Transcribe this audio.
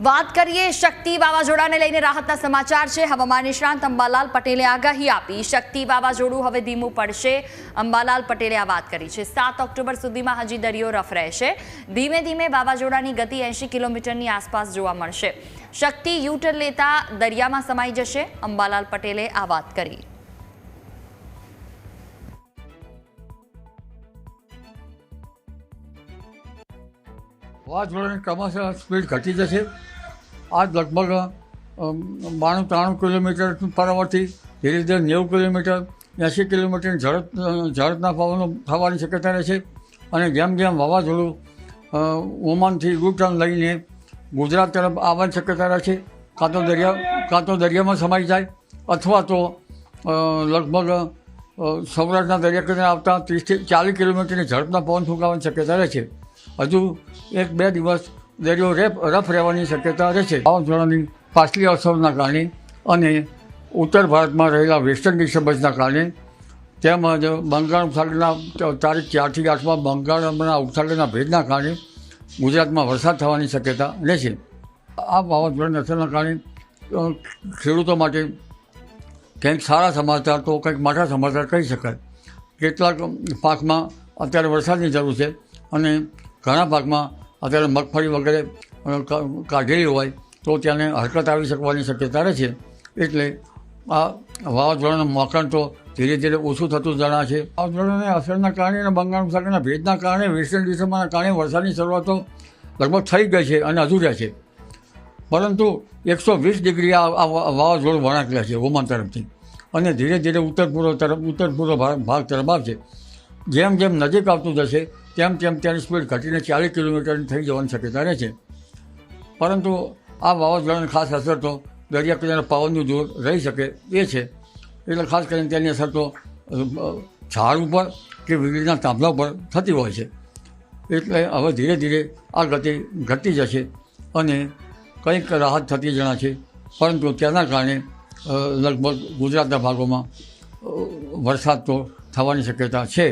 વાત કરીએ શક્તિ વાવાઝોડાને લઈને રાહતના સમાચાર છે. હવામાન નિષ્ણાંત અંબાલાલ પટેલે આગાહી આપી. શક્તિ વાવાઝોડું હવે ધીમું પડશે. અંબાલાલ પટેલે આ વાત કરી છે. સાત ઓક્ટોબર સુધીમાં હજી દરિયો રફ રહેશે. ધીમે ધીમે વાવાઝોડાની ગતિ એંશી કિલોમીટરની આસપાસ જોવા મળશે. શક્તિ યુટર્ન લેતા દરિયામાં સમાઈ જશે. અંબાલાલ પટેલે આ વાત કરી. વાવાઝોડાની ક્રમશઃ સ્પીડ ઘટી જશે. આજ લગભગ બાણું ત્રાણું કિલોમીટર પરવર્તી ધીરે ધીરે નેવું કિલોમીટર એંસી કિલોમીટરની ઝડપ ઝડપના પવનો થવાની શક્યતા રહે છે અને જેમ જેમ વાવાઝોડું ઓમાનથી યુ ટર્ન લઈને ગુજરાત તરફ આવવાની શક્યતા રહે છે કાં તો દરિયા, કાં તો દરિયામાં સમાઈ જાય, અથવા તો લગભગ સૌરાષ્ટ્રના દરિયા કિનારે આવતા ત્રીસથી ચાલીસ કિલોમીટરની ઝડપના પવન ફૂંકાવાની શક્યતા રહે છે હજુ એક બે દિવસ દરિયો રેફ રફ રહેવાની શક્યતા રહેશે વાવાઝોડાની પાછલી અસરના કારણે અને ઉત્તર ભારતમાં રહેલા વેસ્ટર્ન ડિસ્ટર્બન્સના કારણે તેમજ બંગાળ ઉપસાગરના તારીખ ચારથી આઠમાં બંગાળના ઉપસાગરના ભેદના કારણે ગુજરાતમાં વરસાદ થવાની શક્યતા રહેશે આ વાવાઝોડાની અસરના કારણે ખેડૂતો માટે કંઈક સારા સમાચાર તો કંઈક માઠા સમાચાર કહી શકાય. કેટલાક પાકમાં અત્યારે વરસાદની જરૂર છે અને ઘણા પાકમાં અત્યારે મગફળી વગેરે કાઢેલી હોય તો ત્યાંને હરકત આવી શકવાની શક્યતા રહે છે. એટલે આ વાવાઝોડાનું મોકણ તો ધીરે ધીરે ઓછું થતું જણા છે. વાવાઝોડાની અસરના કારણે અને બંગાળ સાગરના ભેજના કારણે વેસ્ટર્ન ડિસ્ટર્બના કારણે વરસાદની શરૂઆત તો લગભગ થઈ ગઈ છે અને હજુ છે. પરંતુ એકસો વીસ ડિગ્રી આ વાવાઝોડું વળાંક લે છે ઓમાન તરફથી. અને ધીરે ધીરે ઉત્તર પૂર્વ તરફ, ઉત્તર પૂર્વ ભાગ તરફ આવશે. જેમ જેમ નજીક આવતું જશે તેમ તેમ તેની સ્પીડ ઘટીને ચાલીસ કિલોમીટરની થઈ જવાની શક્યતા રહે છે. પરંતુ આ વાવાઝોડાની ખાસ અસર તો દરિયા કિનારા પવનનું જોર રહી શકે એ છે. એટલે ખાસ કરીને તેની અસર તો ઝાડ ઉપર કે વીજળીના થાંભલા ઉપર થતી હોય છે. એટલે હવે ધીરે ધીરે આ ગતિ ઘટતી જશે અને કંઈક રાહત થતી જણાશે. પરંતુ તેના કારણે લગભગ ગુજરાતના ભાગોમાં વરસાદ તો થવાની શક્યતા છે.